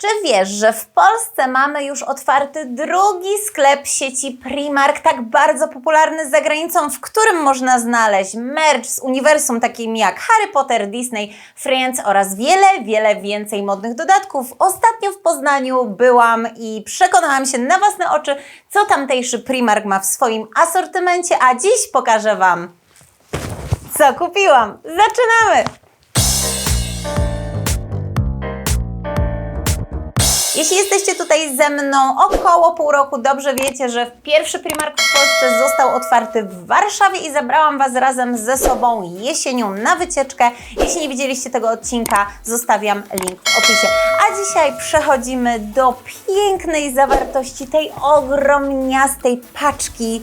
Czy wiesz, że w Polsce mamy już otwarty drugi sklep sieci Primark, tak bardzo popularny za granicą, w którym można znaleźć merch z uniwersum takim jak Harry Potter, Disney, Friends oraz wiele, wiele więcej modnych dodatków. Ostatnio w Poznaniu byłam i przekonałam się na własne oczy, co tamtejszy Primark ma w swoim asortymencie, a dziś pokażę Wam, co kupiłam. Zaczynamy! Jeśli jesteście tutaj ze mną około pół roku, dobrze wiecie, że pierwszy Primark w Polsce został otwarty w Warszawie i zabrałam Was razem ze sobą jesienią na wycieczkę. Jeśli nie widzieliście tego odcinka, zostawiam link w opisie. A dzisiaj przechodzimy do pięknej zawartości tej ogromniastej paczki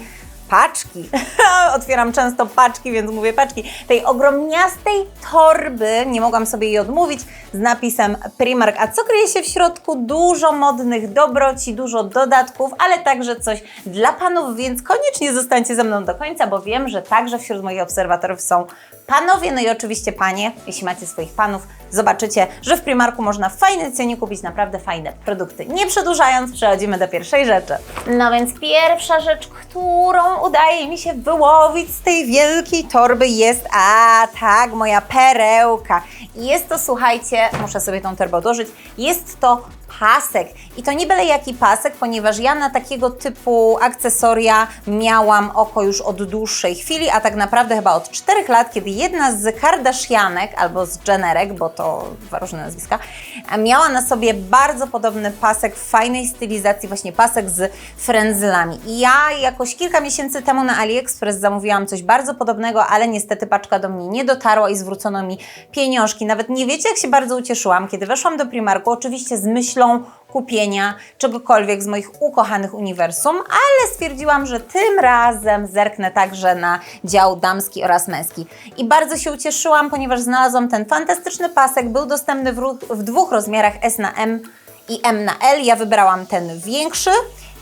paczki. Otwieram często paczki, więc mówię paczki. Tej ogromniastej torby, nie mogłam sobie jej odmówić, z napisem Primark. A co kryje się w środku? Dużo modnych dobroci, dużo dodatków, ale także coś dla panów, więc koniecznie zostańcie ze mną do końca, bo wiem, że także wśród moich obserwatorów są panowie, no i oczywiście panie. Jeśli macie swoich panów, zobaczycie, że w Primarku można w fajnej cenie kupić naprawdę fajne produkty. Nie przedłużając, przechodzimy do pierwszej rzeczy. No więc pierwsza rzecz, którą udaje mi się wyłowić z tej wielkiej torby jest, a tak, moja perełka. Jest to, słuchajcie, muszę sobie tą torbę odłożyć, jest to pasek. I to nie byle jaki pasek, ponieważ ja na takiego typu akcesoria miałam oko już od dłuższej chwili, a tak naprawdę chyba od 4 lat, kiedy jedna z Kardashianek albo z Jennerek, bo to dwa różne nazwiska, miała na sobie bardzo podobny pasek w fajnej stylizacji, właśnie pasek z frędzlami. I ja jakoś kilka miesięcy temu na AliExpress zamówiłam coś bardzo podobnego, ale niestety paczka do mnie nie dotarła i zwrócono mi pieniążki. Nawet nie wiecie, jak się bardzo ucieszyłam, kiedy weszłam do Primarku, oczywiście z myślą kupienia czegokolwiek z moich ukochanych uniwersum, ale stwierdziłam, że tym razem zerknę także na dział damski oraz męski. I bardzo się ucieszyłam, ponieważ znalazłam ten fantastyczny pasek, był dostępny w, w dwóch rozmiarach S na M i M na L. Ja wybrałam ten większy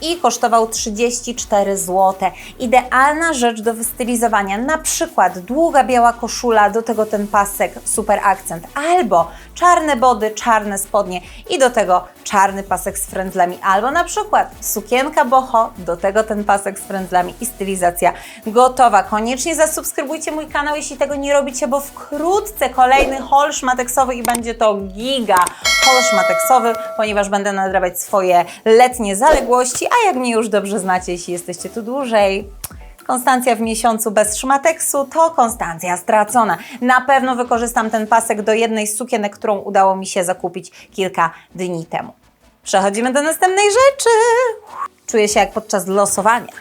i kosztował 34 zł. Idealna rzecz do wystylizowania, na przykład długa biała koszula, do tego ten pasek, super akcent, albo czarne body, czarne spodnie i do tego czarny pasek z frędzlami, albo na przykład sukienka boho, do tego ten pasek z frędzlami i stylizacja gotowa. Koniecznie zasubskrybujcie mój kanał, jeśli tego nie robicie, bo wkrótce kolejny haul szmateksowy i będzie to giga haul szmateksowy, ponieważ będę nadrabiać swoje letnie zaległości, a jak mnie już dobrze znacie, jeśli jesteście tu dłużej, Konstancja w miesiącu bez szmateksu to Konstancja stracona. Na pewno wykorzystam ten pasek do jednej z sukienek, którą udało mi się zakupić kilka dni temu. Przechodzimy do następnej rzeczy. Czuję się jak podczas losowania.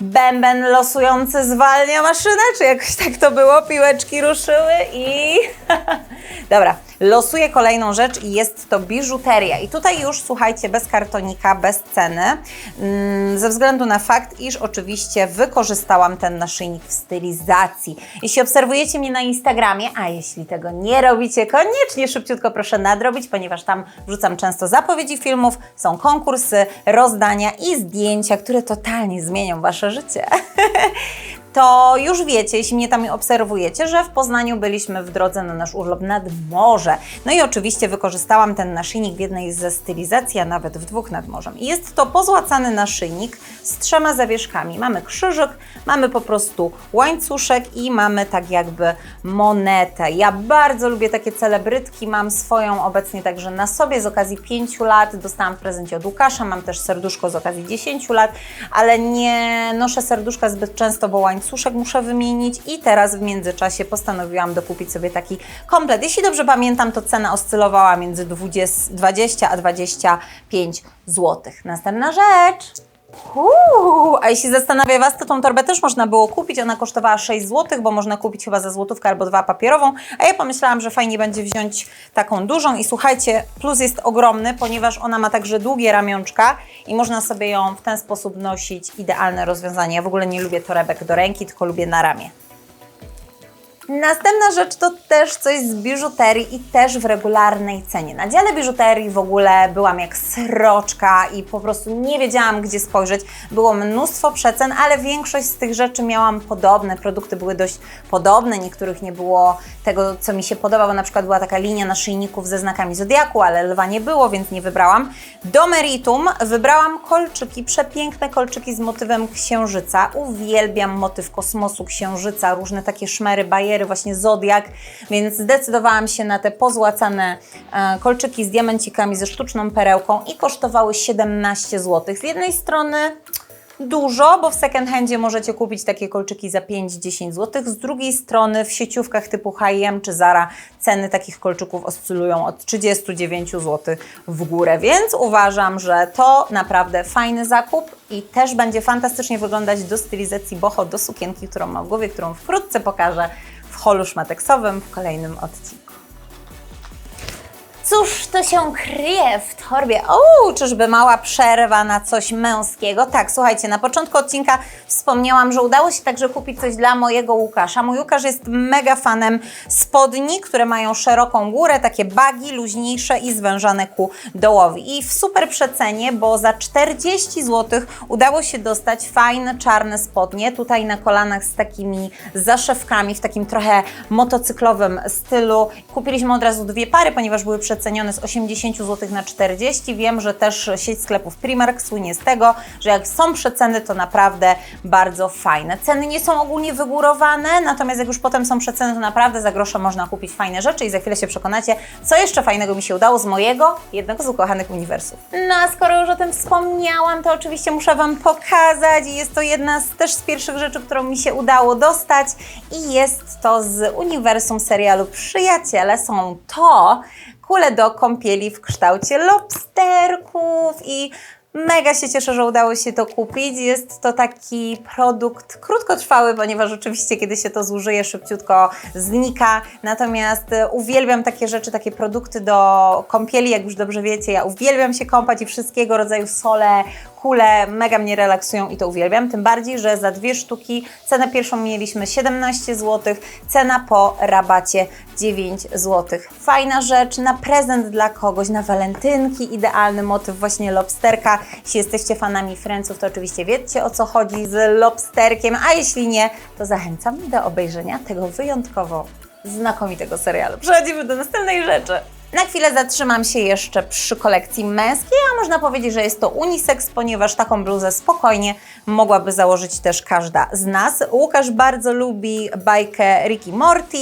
Bęben losujący zwalnia maszynę, czy jakoś tak to było? Piłeczki ruszyły i... Dobra, losuję kolejną rzecz i jest to biżuteria. I tutaj już, słuchajcie, bez kartonika, bez ceny, mm, ze względu na fakt, iż oczywiście wykorzystałam ten naszyjnik w stylizacji. Jeśli obserwujecie mnie na Instagramie, a jeśli tego nie robicie, koniecznie szybciutko proszę nadrobić, ponieważ tam wrzucam często zapowiedzi filmów, są konkursy, rozdania i zdjęcia, które totalnie zmienią Wasze życie. to już wiecie, jeśli mnie tam obserwujecie, że w Poznaniu byliśmy w drodze na nasz urlop nad morze. No i oczywiście wykorzystałam ten naszyjnik w jednej ze stylizacji, a nawet w dwóch nad morzem. Jest to pozłacany naszyjnik z trzema zawieszkami. Mamy krzyżyk, mamy po prostu łańcuszek i mamy tak jakby monetę. Ja bardzo lubię takie celebrytki, mam swoją obecnie także na sobie z okazji 5 lat. Dostałam w prezencie od Łukasza, mam też serduszko z okazji 10 lat, ale nie noszę serduszka zbyt często, bo łańcuszek muszę wymienić i teraz w międzyczasie postanowiłam dokupić sobie taki komplet. Jeśli dobrze pamiętam, to cena oscylowała między 20, 20 a 25 zł. Następna rzecz. Uuu, a jeśli zastanawia Was, to tą torbę też można było kupić. Ona kosztowała 6 zł, bo można kupić chyba za złotówkę albo dwa papierową. A ja pomyślałam, że fajnie będzie wziąć taką dużą. I słuchajcie, plus jest ogromny, ponieważ ona ma także długie ramionczka i można sobie ją w ten sposób nosić. Idealne rozwiązanie. Ja w ogóle nie lubię torebek do ręki, tylko lubię na ramię. Następna rzecz to też coś z biżuterii i też w regularnej cenie. Na dziale biżuterii w ogóle byłam jak sroczka i po prostu nie wiedziałam, gdzie spojrzeć. Było mnóstwo przecen, ale większość z tych rzeczy miałam podobne. Produkty były dość podobne, niektórych nie było tego, co mi się podoba, bo na przykład była taka linia naszyjników ze znakami zodiaku, ale lwa nie było, więc nie wybrałam. Do meritum wybrałam kolczyki, przepiękne kolczyki z motywem księżyca. Uwielbiam motyw kosmosu, księżyca, różne takie szmery, bajery, właśnie zodiak, więc zdecydowałam się na te pozłacane e, kolczyki z diamencikami, ze sztuczną perełką i kosztowały 17 zł. Z jednej strony dużo, bo w second handzie możecie kupić takie kolczyki za 5-10 zł. Z drugiej strony w sieciówkach typu H&M czy Zara ceny takich kolczyków oscylują od 39 zł w górę, więc uważam, że to naprawdę fajny zakup i też będzie fantastycznie wyglądać do stylizacji boho, do sukienki, którą mam w głowie, którą wkrótce pokażę holu szmateksowym w kolejnym odcinku. Cóż to się kryje w torbie? O, czyżby mała przerwa na coś męskiego? Tak, słuchajcie, na początku odcinka wspomniałam, że udało się także kupić coś dla mojego Łukasza. Mój Łukasz jest mega fanem spodni, które mają szeroką górę, takie bagi, luźniejsze i zwężane ku dołowi. I w super przecenie, bo za 40 zł udało się dostać fajne czarne spodnie, tutaj na kolanach z takimi zaszewkami, w takim trochę motocyklowym stylu. Kupiliśmy od razu dwie pary, ponieważ były przecenione z 80 zł na 40. Wiem, że też sieć sklepów Primark słynie z tego, że jak są przeceny, to naprawdę bardzo fajne. Ceny nie są ogólnie wygórowane, natomiast jak już potem są przeceny, to naprawdę za grosze można kupić fajne rzeczy i za chwilę się przekonacie, co jeszcze fajnego mi się udało z mojego, jednego z ukochanych uniwersów. No a skoro już o tym wspomniałam, to oczywiście muszę Wam pokazać i jest to jedna z też z pierwszych rzeczy, którą mi się udało dostać i jest to z uniwersum serialu Przyjaciele. Są to kule do kąpieli w kształcie lobsterków i mega się cieszę, że udało się to kupić. Jest to taki produkt krótkotrwały, ponieważ oczywiście kiedy się to zużyje, szybciutko znika. Natomiast e, uwielbiam takie rzeczy, takie produkty do kąpieli, jak już dobrze wiecie, ja uwielbiam się kąpać i wszystkiego rodzaju sole, kule mega mnie relaksują i to uwielbiam. Tym bardziej, że za dwie sztuki cenę pierwszą mieliśmy 17 zł, cena po rabacie 9 zł. Fajna rzecz na prezent dla kogoś, na walentynki, idealny motyw właśnie lobsterka. Jeśli jesteście fanami Friendsów, to oczywiście wiecie o co chodzi z lobsterkiem, a jeśli nie, to zachęcam do obejrzenia tego wyjątkowo znakomitego serialu. Przechodzimy do następnej rzeczy. Na chwilę zatrzymam się jeszcze przy kolekcji męskiej, a można powiedzieć, że jest to unisex, ponieważ taką bluzę spokojnie mogłaby założyć też każda z nas. Łukasz bardzo lubi bajkę Ricky Morty,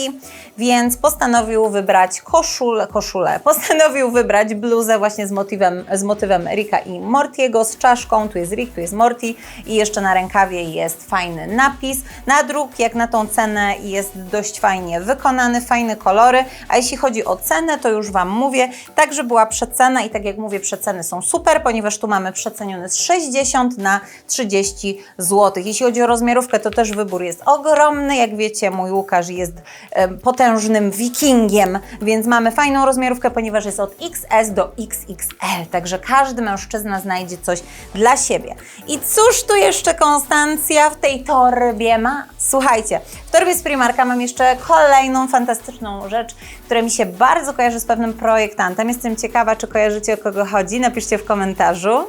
więc postanowił wybrać koszulę, koszulę, postanowił wybrać bluzę właśnie z motywem, z motywem Ricka i Mortiego, z czaszką, tu jest Rick, tu jest Morty i jeszcze na rękawie jest fajny napis. Nadruk jak na tą cenę jest dość fajnie wykonany, fajne kolory, a jeśli chodzi o cenę, to już Wam mówię, także była przecena i tak jak mówię, przeceny są super, ponieważ tu mamy przecenione z 60 na 30 zł. Jeśli chodzi o rozmiarówkę, to też wybór jest ogromny, jak wiecie, mój Łukasz jest potężnym wikingiem, więc mamy fajną rozmiarówkę, ponieważ jest od XS do XXL, także każdy mężczyzna znajdzie coś dla siebie. I cóż tu jeszcze Konstancja w tej torbie ma? Słuchajcie, w torbie z Primarka mam jeszcze kolejną fantastyczną rzecz, która mi się bardzo kojarzy z pewnym projektantem. Jestem ciekawa, czy kojarzycie o kogo chodzi. Napiszcie w komentarzu.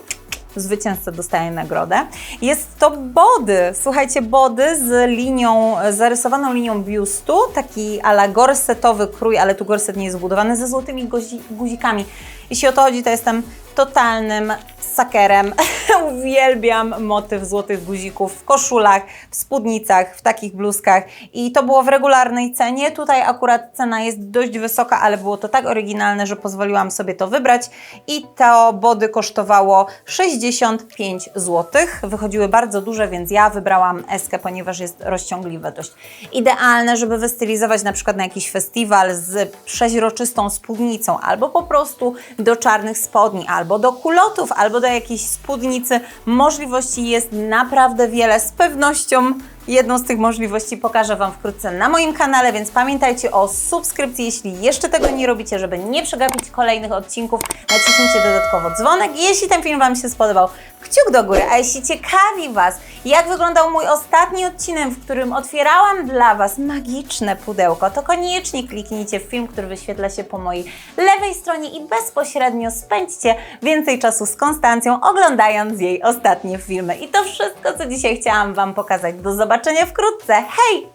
Zwycięzca dostaje nagrodę. Jest to body. Słuchajcie, body z linią, zarysowaną linią biustu, taki ala gorsetowy krój, ale tu gorset nie jest zbudowany, ze złotymi guzi, guzikami. Jeśli o to chodzi, to jestem totalnym sakerem. Uwielbiam motyw złotych guzików w koszulach, w spódnicach, w takich bluzkach i to było w regularnej cenie. Tutaj akurat cena jest dość wysoka, ale było to tak oryginalne, że pozwoliłam sobie to wybrać i to body kosztowało 65 zł. Wychodziły bardzo duże, więc ja wybrałam eskę, ponieważ jest rozciągliwe dość. Idealne, żeby wystylizować na przykład na jakiś festiwal z przeźroczystą spódnicą albo po prostu do czarnych spodni, albo do kulotów, albo do jakiejś spódnicy. Możliwości jest naprawdę wiele. Z pewnością Jedną z tych możliwości pokażę Wam wkrótce na moim kanale, więc pamiętajcie o subskrypcji, jeśli jeszcze tego nie robicie, żeby nie przegapić kolejnych odcinków. Naciśnijcie dodatkowo dzwonek, jeśli ten film Wam się spodobał, kciuk do góry. A jeśli ciekawi Was, jak wyglądał mój ostatni odcinek, w którym otwierałam dla Was magiczne pudełko, to koniecznie kliknijcie w film, który wyświetla się po mojej lewej stronie i bezpośrednio spędźcie więcej czasu z Konstancją, oglądając jej ostatnie filmy. I to wszystko, co dzisiaj chciałam Wam pokazać. Do zobaczenia wkrótce. Hej!